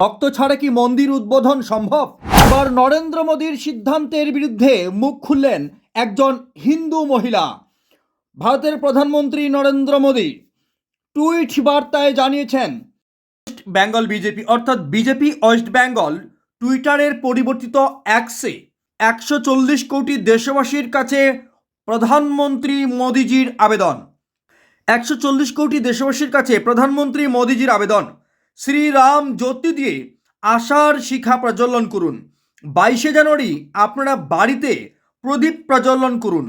ভক্ত ছাড়া কি মন্দির উদ্বোধন সম্ভব? এবার নরেন্দ্র মোদীর সিদ্ধান্তের বিরুদ্ধে মুখ খুললেন একজন হিন্দু মহিলা। ভারতের প্রধানমন্ত্রী নরেন্দ্র মোদী টুইট বার্তায় জানিয়েছেন, ওয়েস্ট বেঙ্গল বিজেপি অর্থাৎ বিজেপি ওয়েস্ট বেঙ্গল, টুইটারের পরিবর্তিত অ্যাক্সে একশো চল্লিশ কোটি দেশবাসীর কাছে প্রধানমন্ত্রী মোদিজির আবেদন। একশো চল্লিশ কোটি দেশবাসীর কাছে প্রধানমন্ত্রী মোদিজির আবেদন। শ্রীরাম জ্যোতি দিয়ে আশার শিখা প্রজ্বলন করুন। বাইশে জানুয়ারি আপনারা বাড়িতে প্রদীপ প্রজ্বলন করুন।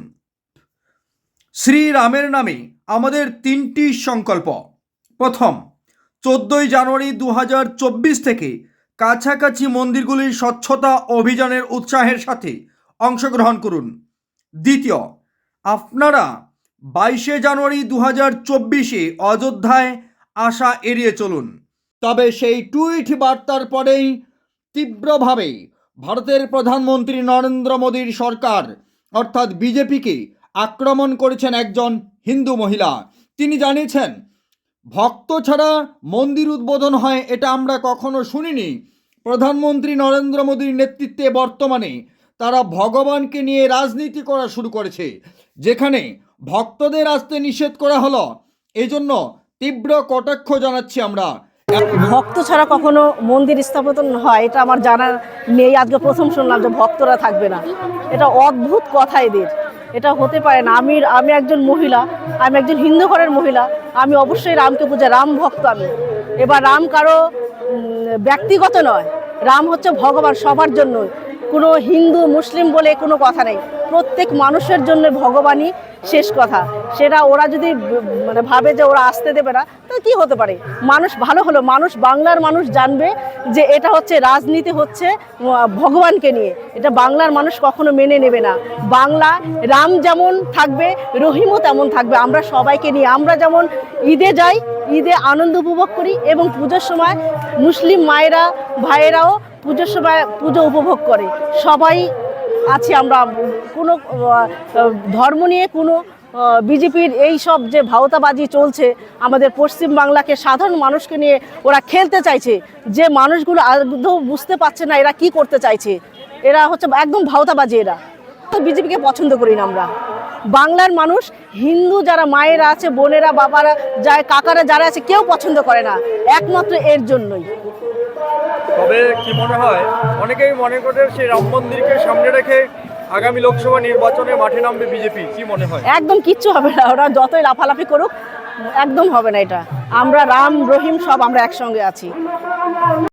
শ্রীরামের নামে আমাদের তিনটি সংকল্প। প্রথম, চোদ্দোই জানুয়ারি দু হাজার চব্বিশ থেকে কাছাকাছি মন্দিরগুলির স্বচ্ছতা অভিযানের উৎসাহের সাথে অংশগ্রহণ করুন। দ্বিতীয়, আপনারা বাইশে জানুয়ারি দু হাজার চব্বিশে অযোধ্যায় আসা এড়িয়ে চলুন। তবে সেই টুইট বার্তার পরেই তীব্রভাবে ভারতের প্রধানমন্ত্রী নরেন্দ্র মোদীর সরকার, অর্থাৎ বিজেপিকে আক্রমণ করেছেন একজন হিন্দু মহিলা। তিনি জানিয়েছেন, ভক্ত ছাড়া মন্দির উদ্বোধন হয় এটা আমরা কখনো শুনিনি। প্রধানমন্ত্রী নরেন্দ্র মোদীর নেতৃত্বে বর্তমানে তারা ভগবানকে নিয়ে রাজনীতি করা শুরু করেছে, যেখানে ভক্তদের আসতে নিষেধ করা হলো। এজন্য তীব্র কটাক্ষ জানাচ্ছি আমরা। ভক্ত ছাড়া কখনো মন্দির স্থাপন হয়, এটা আমার জানা নেই। আজকে প্রথম শুনলাম যে ভক্তরা থাকবে না। এটা অদ্ভুত কথা এদের। এটা হতে পারে না। আমি আমি একজন মহিলা, আমি একজন হিন্দু ঘরের মহিলা, আমি অবশ্যই রামকে পূজা, রাম ভক্ত আমি। এবার রাম কারও ব্যক্তিগত নয়। রাম হচ্ছে ভগবান সবার জন্য কোনো হিন্দু, মুসলিম বলে কোনো কথা নেই। প্রত্যেক মানুষের জন্য ভগবানই শেষ কথা। সেটা ওরা যদি মানে ভাবে যে ওরা আসতে দেবে না, তো কি হতে পারে? মানুষ ভালো হলো, মানুষ বাংলার মানুষ জানবে যে এটা হচ্ছে, রাজনীতি হচ্ছে ভগবানকে নিয়ে। এটা বাংলার মানুষ কখনো মেনে নেবে না। বাংলা রাম যেমন থাকবে, রহিমও তেমন থাকবে। আমরা সবাইকে নিয়ে, আমরা যেমন ঈদে যাই, ঈদে আনন্দ উপভোগ করি এবং পুজোর সময় মুসলিম মায়েরা, ভাইয়েরাও পুজোর সময় পুজো উপভোগ করে। সবাই আছি আমরা। কোনো ধর্ম নিয়ে কোনো বিজেপির এই সব যে ভাওতাবাজি চলছে, আমাদের পশ্চিম বাংলাকে সাধারণ মানুষকে নিয়ে ওরা খেলতে চাইছে। যে মানুষগুলো আদৌ বুঝতে পারছে না এরা কি করতে চাইছে। এরা হচ্ছে একদম ভাওতাবাজি এরা। বিজেপিকে পছন্দ করি না আমরা। বাংলার মানুষ হিন্দু যারা মায়েরা আছে বোনেরা বাবারা যা কাকারা যারা আছে কেউ পছন্দ করে না। একমাত্র এর জন্যই। তবে কি মনে হয় অনেকেই মনে করে সেই রাম মন্দিরকে সামনে রেখে আগামী লোকসভা নির্বাচনে মাঠে নামবে বিজেপি। কি মনে হয়? একদম কিচ্ছু হবে না ওরা যতই লাফালাফি করুক একদম হবে না এটা। আমরা রাম রহিম সব আমরা একসঙ্গে আছি।